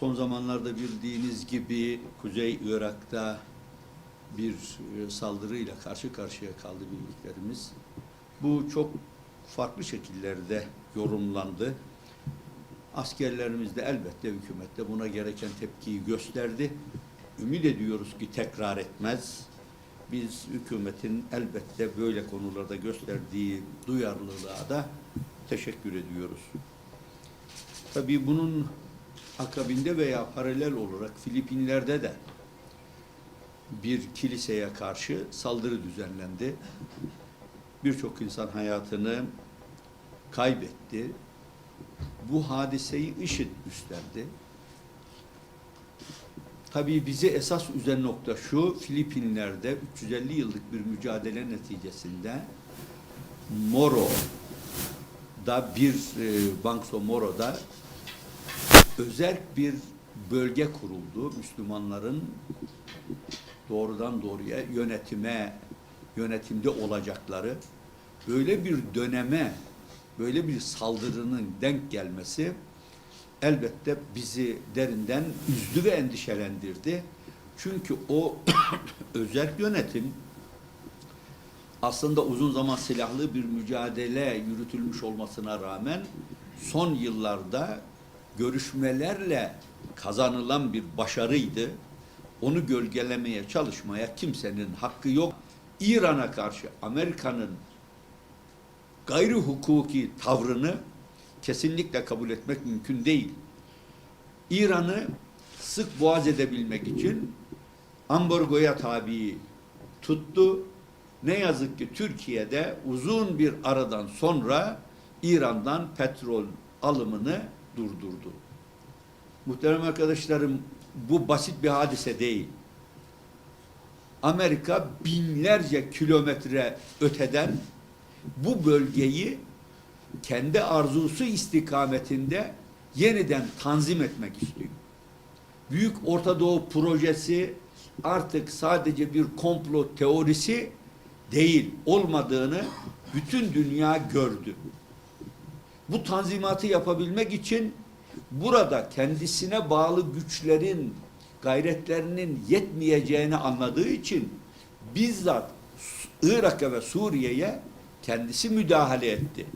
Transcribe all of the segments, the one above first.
Son zamanlarda bildiğiniz gibi Kuzey Irak'ta bir e, saldırıyla karşı karşıya kaldı birliklerimiz. Bu çok farklı şekillerde yorumlandı. Askerlerimiz de elbette hükümette buna gereken tepkiyi gösterdi. Ümit ediyoruz ki tekrar etmez. Biz hükümetin elbette böyle konularda gösterdiği duyarlılığa da teşekkür ediyoruz. Tabii bunun akabinde veya paralel olarak Filipinler'de de bir kiliseye karşı saldırı düzenlendi. Birçok insan hayatını kaybetti. Bu hadiseyi IŞİD üstlendi. Tabii bizi esas üzen nokta şu, Filipinler'de 350 yıllık bir mücadele neticesinde Moro'da bir e, Bangso Moro'da özel bir bölge kuruldu. Müslümanların doğrudan doğruya yönetime, yönetimde olacakları böyle bir döneme, böyle bir saldırının denk gelmesi elbette bizi derinden üzdü ve endişelendirdi. Çünkü o özel yönetim aslında uzun zaman silahlı bir mücadele yürütülmüş olmasına rağmen son yıllarda görüşmelerle kazanılan bir başarıydı. Onu gölgelemeye çalışmaya kimsenin hakkı yok. İran'a karşı Amerika'nın gayri hukuki tavrını kesinlikle kabul etmek mümkün değil. İran'ı sık boğaz edebilmek için ambargoya tabi tuttu. Ne yazık ki Türkiye'de uzun bir aradan sonra İran'dan petrol alımını durdurdu. Muhterem arkadaşlarım bu basit bir hadise değil. Amerika binlerce kilometre öteden bu bölgeyi kendi arzusu istikametinde yeniden tanzim etmek istiyor. Büyük Orta Doğu projesi artık sadece bir komplo teorisi değil, olmadığını bütün dünya gördü. Bu tanzimatı yapabilmek için burada kendisine bağlı güçlerin gayretlerinin yetmeyeceğini anladığı için bizzat Irak'a ve Suriye'ye kendisi müdahale etti.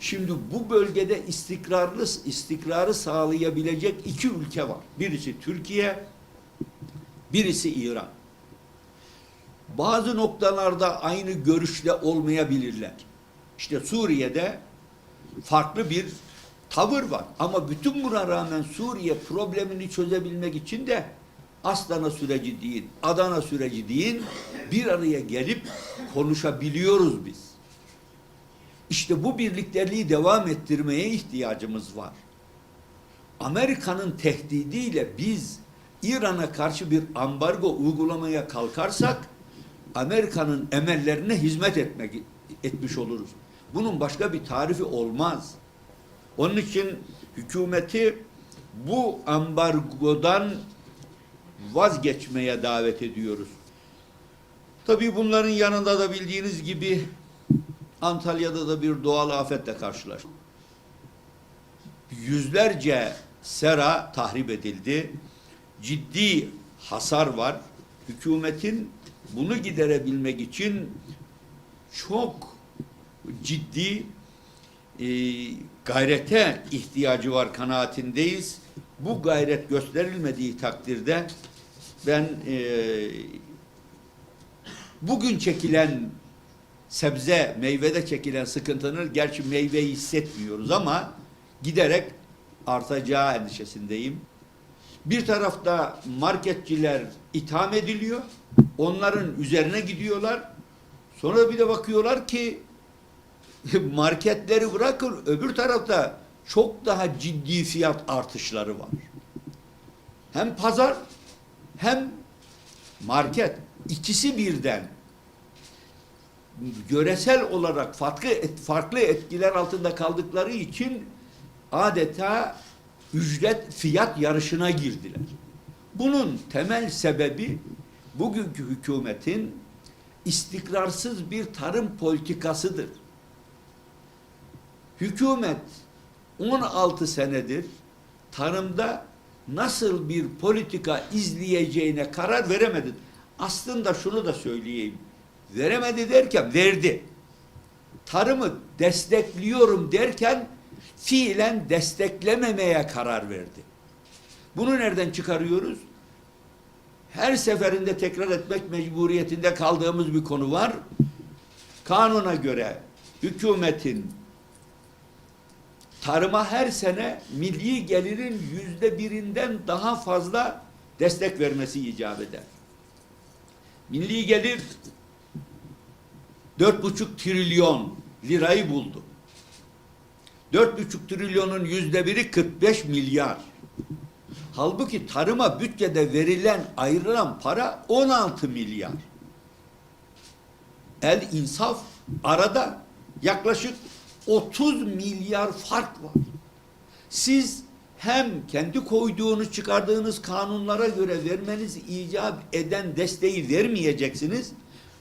Şimdi bu bölgede istikrarlı istikrarı sağlayabilecek iki ülke var. Birisi Türkiye, birisi İran. Bazı noktalarda aynı görüşle olmayabilirler. İşte Suriye'de farklı bir tavır var. Ama bütün buna rağmen Suriye problemini çözebilmek için de Astana süreci değil, Adana süreci değil, bir araya gelip konuşabiliyoruz biz. İşte bu birlikteliği devam ettirmeye ihtiyacımız var. Amerika'nın tehdidiyle biz İran'a karşı bir ambargo uygulamaya kalkarsak Amerika'nın emellerine hizmet etmek etmiş oluruz. Bunun başka bir tarifi olmaz. Onun için hükümeti bu ambargodan vazgeçmeye davet ediyoruz. Tabii bunların yanında da bildiğiniz gibi Antalya'da da bir doğal afetle karşılaştık. Yüzlerce sera tahrip edildi. Ciddi hasar var. Hükümetin bunu giderebilmek için çok ciddi e, gayrete ihtiyacı var kanaatindeyiz. Bu gayret gösterilmediği takdirde ben e, bugün çekilen sebze, meyvede çekilen sıkıntının gerçi meyveyi hissetmiyoruz ama giderek artacağı endişesindeyim. Bir tarafta marketçiler itham ediliyor. Onların üzerine gidiyorlar. Sonra bir de bakıyorlar ki marketleri bırakın öbür tarafta çok daha ciddi fiyat artışları var. Hem pazar hem market ikisi birden göresel olarak farklı farklı etkiler altında kaldıkları için adeta ücret fiyat yarışına girdiler. Bunun temel sebebi bugünkü hükümetin istikrarsız bir tarım politikasıdır. Hükümet 16 senedir tarımda nasıl bir politika izleyeceğine karar veremedi. Aslında şunu da söyleyeyim. Veremedi derken verdi. Tarımı destekliyorum derken fiilen desteklememeye karar verdi. Bunu nereden çıkarıyoruz? Her seferinde tekrar etmek mecburiyetinde kaldığımız bir konu var. Kanuna göre hükümetin tarıma her sene milli gelirin yüzde birinden daha fazla destek vermesi icap eder. Milli gelir dört buçuk trilyon lirayı buldu. Dört buçuk trilyonun yüzde biri 45 milyar. Halbuki tarıma bütçede verilen, ayrılan para 16 milyar. El insaf arada yaklaşık 30 milyar fark var. Siz hem kendi koyduğunuz, çıkardığınız kanunlara göre vermeniz icap eden desteği vermeyeceksiniz.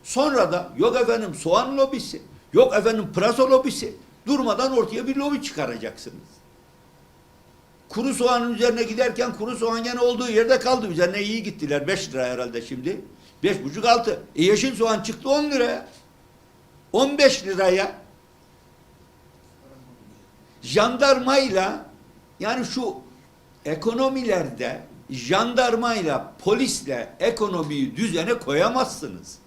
Sonra da yok efendim soğan lobisi, yok efendim pırasa lobisi durmadan ortaya bir lobi çıkaracaksınız. Kuru soğanın üzerine giderken kuru soğan gene olduğu yerde kaldı. Üzerine iyi gittiler. 5 lira herhalde şimdi. Beş buçuk altı. E yeşil soğan çıktı 10 liraya. 15 liraya jandarmayla yani şu ekonomilerde jandarmayla polisle ekonomiyi düzene koyamazsınız.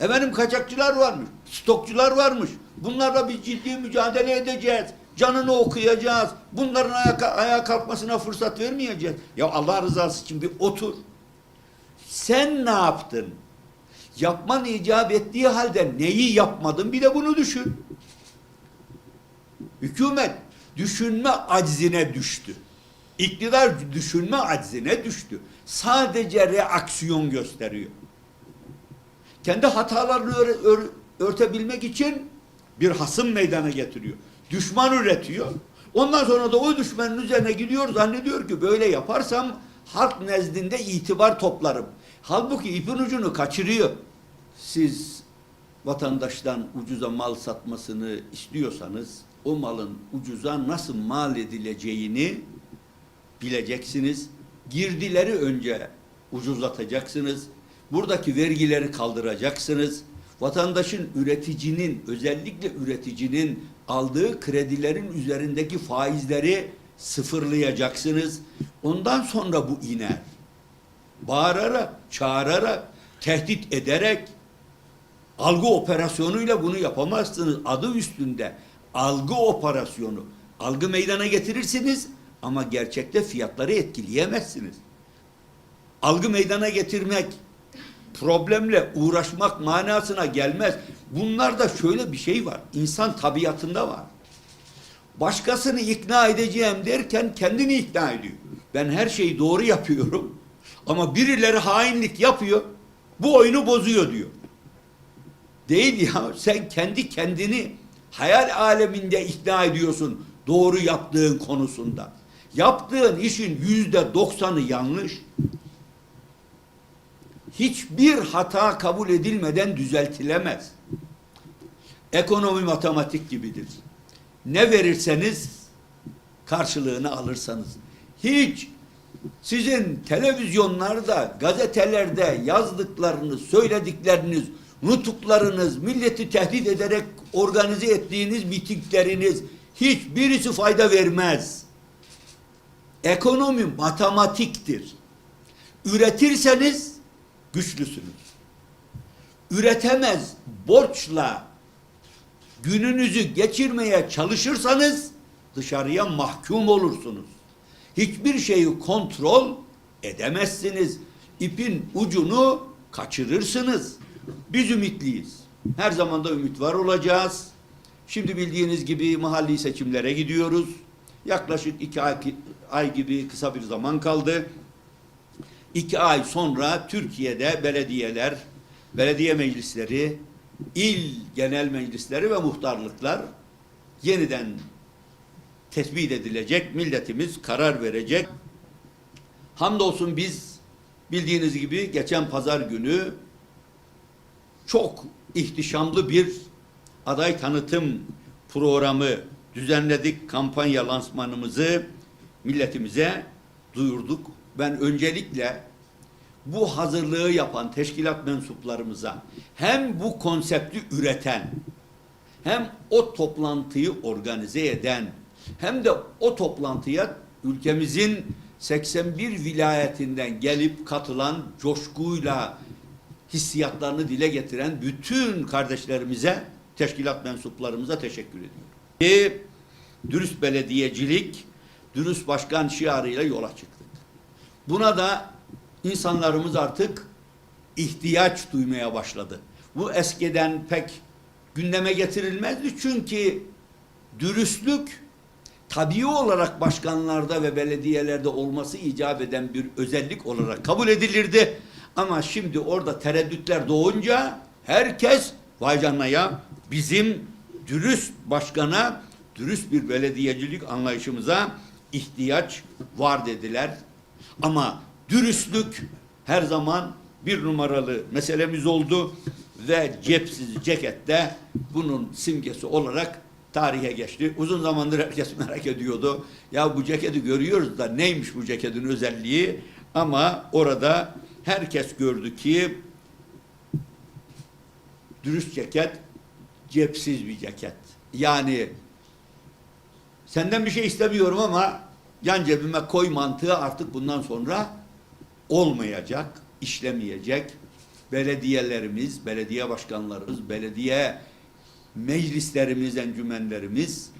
Efendim kaçakçılar varmış, stokçular varmış. Bunlarla biz ciddi mücadele edeceğiz. Canını okuyacağız. Bunların ayağa, ayağa kalkmasına fırsat vermeyeceğiz. Ya Allah rızası için bir otur. Sen ne yaptın? Yapman icap ettiği halde neyi yapmadın bir de bunu düşün. Hükümet düşünme aczine düştü. İktidar düşünme aczine düştü. Sadece reaksiyon gösteriyor. Kendi hatalarını ör- ör- örtebilmek için bir hasım meydana getiriyor. Düşman üretiyor. Ondan sonra da o düşmanın üzerine gidiyor zannediyor ki böyle yaparsam halk nezdinde itibar toplarım. Halbuki ipin ucunu kaçırıyor. Siz vatandaştan ucuza mal satmasını istiyorsanız o malın ucuza nasıl mal edileceğini bileceksiniz. Girdileri önce ucuzlatacaksınız. Buradaki vergileri kaldıracaksınız. Vatandaşın, üreticinin, özellikle üreticinin aldığı kredilerin üzerindeki faizleri sıfırlayacaksınız. Ondan sonra bu iner. Bağırarak, çağırarak, tehdit ederek, algı operasyonuyla bunu yapamazsınız. Adı üstünde algı operasyonu. Algı meydana getirirsiniz ama gerçekte fiyatları etkileyemezsiniz. Algı meydana getirmek, problemle uğraşmak manasına gelmez. Bunlarda şöyle bir şey var. İnsan tabiatında var. Başkasını ikna edeceğim derken kendini ikna ediyor. Ben her şeyi doğru yapıyorum ama birileri hainlik yapıyor. Bu oyunu bozuyor diyor. Değil ya sen kendi kendini hayal aleminde ikna ediyorsun doğru yaptığın konusunda. Yaptığın işin yüzde doksanı yanlış. Hiçbir hata kabul edilmeden düzeltilemez. Ekonomi matematik gibidir. Ne verirseniz karşılığını alırsanız. Hiç sizin televizyonlarda, gazetelerde yazdıklarınız, söyledikleriniz, nutuklarınız, milleti tehdit ederek organize ettiğiniz mitingleriniz hiçbirisi fayda vermez. Ekonomi matematiktir. Üretirseniz güçlüsünüz. Üretemez borçla gününüzü geçirmeye çalışırsanız dışarıya mahkum olursunuz. Hiçbir şeyi kontrol edemezsiniz. İpin ucunu kaçırırsınız. Biz ümitliyiz. Her zaman da ümit var olacağız. Şimdi bildiğiniz gibi mahalli seçimlere gidiyoruz. Yaklaşık iki ay, ay gibi kısa bir zaman kaldı. İki ay sonra Türkiye'de belediyeler, belediye meclisleri, il genel meclisleri ve muhtarlıklar yeniden tespit edilecek. Milletimiz karar verecek. Hamdolsun biz bildiğiniz gibi geçen pazar günü çok ihtişamlı bir aday tanıtım programı düzenledik. Kampanya lansmanımızı milletimize duyurduk. Ben öncelikle bu hazırlığı yapan teşkilat mensuplarımıza hem bu konsepti üreten hem o toplantıyı organize eden hem de o toplantıya ülkemizin 81 vilayetinden gelip katılan coşkuyla hissiyatlarını dile getiren bütün kardeşlerimize, teşkilat mensuplarımıza teşekkür ediyorum. Ve dürüst belediyecilik, dürüst başkan şiarıyla yola çıktık. Buna da insanlarımız artık ihtiyaç duymaya başladı. Bu eskiden pek gündeme getirilmezdi çünkü dürüstlük tabii olarak başkanlarda ve belediyelerde olması icap eden bir özellik olarak kabul edilirdi. Ama şimdi orada tereddütler doğunca herkes vay canına ya bizim dürüst başkana, dürüst bir belediyecilik anlayışımıza ihtiyaç var dediler. Ama dürüstlük her zaman bir numaralı meselemiz oldu ve cepsiz ceket de bunun simgesi olarak tarihe geçti. Uzun zamandır herkes merak ediyordu. Ya bu ceketi görüyoruz da neymiş bu ceketin özelliği? Ama orada herkes gördü ki dürüst ceket cepsiz bir ceket. Yani senden bir şey istemiyorum ama yan cebime koy mantığı artık bundan sonra olmayacak, işlemeyecek. Belediyelerimiz, belediye başkanlarımız, belediye meclislerimiz, encümenlerimiz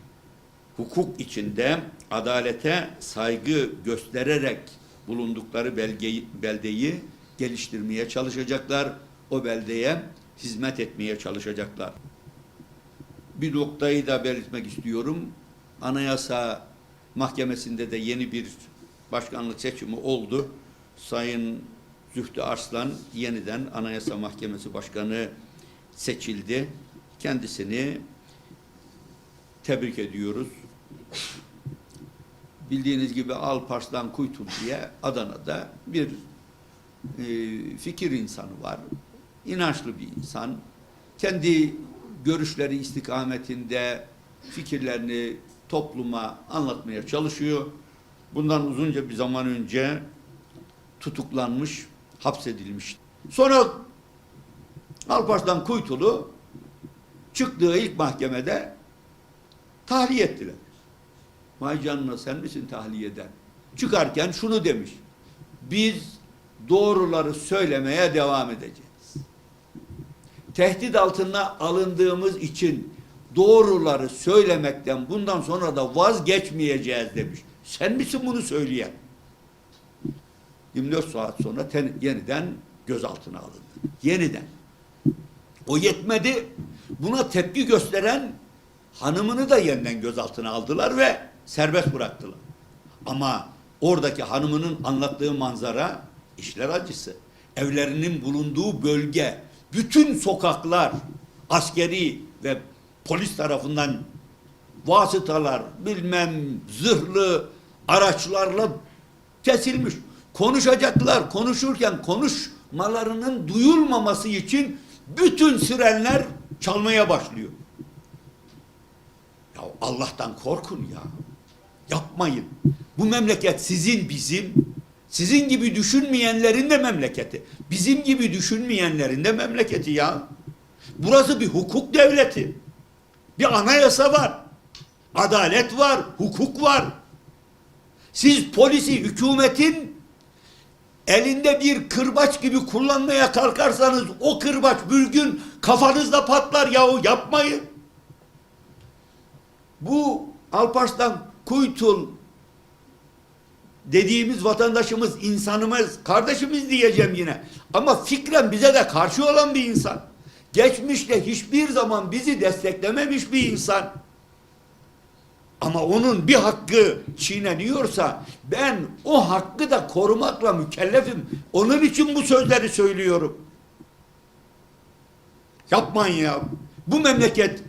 hukuk içinde adalete saygı göstererek bulundukları belgeyi, beldeyi geliştirmeye çalışacaklar. O beldeye hizmet etmeye çalışacaklar. Bir noktayı da belirtmek istiyorum. Anayasa Mahkemesi'nde de yeni bir başkanlık seçimi oldu. Sayın Zühtü Arslan yeniden Anayasa Mahkemesi Başkanı seçildi. Kendisini tebrik ediyoruz. Bildiğiniz gibi Alparslan Kuytul diye Adana'da bir e, fikir insanı var. İnançlı bir insan. Kendi görüşleri istikametinde fikirlerini topluma anlatmaya çalışıyor. Bundan uzunca bir zaman önce tutuklanmış, hapsedilmiş. Sonra Alparslan Kuytul'u çıktığı ilk mahkemede tahliye ettiler. Vay canına sen misin tahliye eden? Çıkarken şunu demiş. Biz doğruları söylemeye devam edeceğiz. Tehdit altına alındığımız için doğruları söylemekten bundan sonra da vazgeçmeyeceğiz demiş. Sen misin bunu söyleyen? 24 saat sonra ten, yeniden gözaltına alındı. Yeniden. O yetmedi. Buna tepki gösteren hanımını da yeniden gözaltına aldılar ve serbest bıraktılar. Ama oradaki hanımının anlattığı manzara işler acısı. Evlerinin bulunduğu bölge, bütün sokaklar askeri ve polis tarafından vasıtalar, bilmem zırhlı araçlarla kesilmiş. Konuşacaklar. Konuşurken konuşmalarının duyulmaması için bütün sirenler çalmaya başlıyor. Ya Allah'tan korkun ya. Yapmayın. Bu memleket sizin bizim. Sizin gibi düşünmeyenlerin de memleketi. Bizim gibi düşünmeyenlerin de memleketi ya. Burası bir hukuk devleti. Bir anayasa var. Adalet var, hukuk var. Siz polisi, hükümetin elinde bir kırbaç gibi kullanmaya kalkarsanız o kırbaç bir gün kafanızda patlar yahu yapmayın. Bu Alparslan Kuytul dediğimiz vatandaşımız, insanımız, kardeşimiz diyeceğim yine. Ama fikren bize de karşı olan bir insan. Geçmişte hiçbir zaman bizi desteklememiş bir insan. Ama onun bir hakkı çiğneniyorsa ben o hakkı da korumakla mükellefim. Onun için bu sözleri söylüyorum. Yapmayın ya. Bu memleket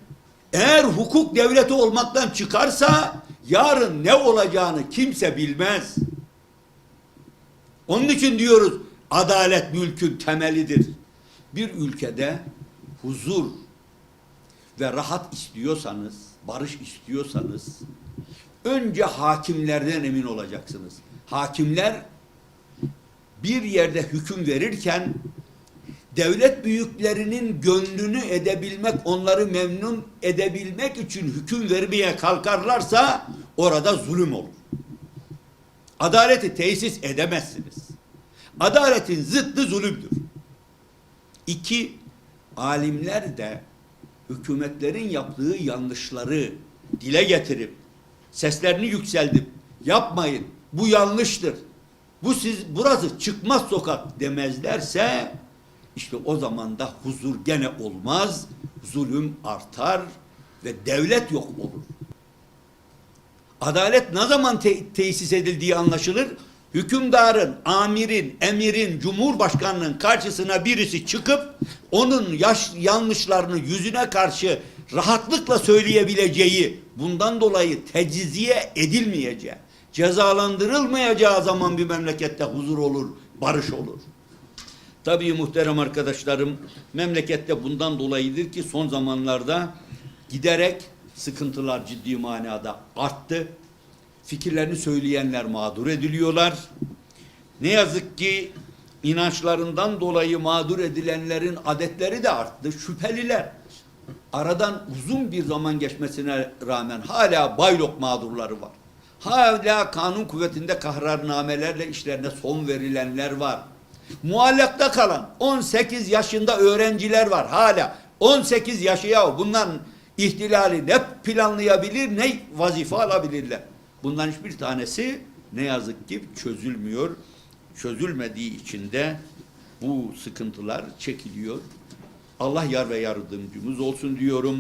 eğer hukuk devleti olmaktan çıkarsa yarın ne olacağını kimse bilmez. Onun için diyoruz adalet mülkün temelidir. Bir ülkede huzur ve rahat istiyorsanız, barış istiyorsanız önce hakimlerden emin olacaksınız. hakimler bir yerde hüküm verirken devlet büyüklerinin gönlünü edebilmek, onları memnun edebilmek için hüküm vermeye kalkarlarsa orada zulüm olur. Adaleti tesis edemezsiniz. Adaletin zıttı zulümdür. İki, alimler de hükümetlerin yaptığı yanlışları dile getirip seslerini yükseldip yapmayın bu yanlıştır. Bu siz burası çıkmaz sokak demezlerse işte o zaman da huzur gene olmaz, zulüm artar ve devlet yok olur. Adalet ne zaman te- tesis edildiği anlaşılır. Hükümdarın, amirin, emirin, cumhurbaşkanının karşısına birisi çıkıp onun yaş, yanlışlarını yüzüne karşı rahatlıkla söyleyebileceği, bundan dolayı tecziye edilmeyeceği, cezalandırılmayacağı zaman bir memlekette huzur olur, barış olur. Tabii muhterem arkadaşlarım, memlekette bundan dolayıdır ki son zamanlarda giderek sıkıntılar ciddi manada arttı. Fikirlerini söyleyenler mağdur ediliyorlar. Ne yazık ki inançlarından dolayı mağdur edilenlerin adetleri de arttı. Şüpheliler. Aradan uzun bir zaman geçmesine rağmen hala baylok mağdurları var. Hala kanun kuvvetinde kahrarnamelerle işlerine son verilenler var. Muallakta kalan 18 yaşında öğrenciler var hala. 18 yaşı ya bundan ihtilali ne planlayabilir ne vazife alabilirler. Bundan hiçbir tanesi ne yazık ki çözülmüyor. Çözülmediği için de bu sıkıntılar çekiliyor. Allah yar ve yardımcımız olsun diyorum.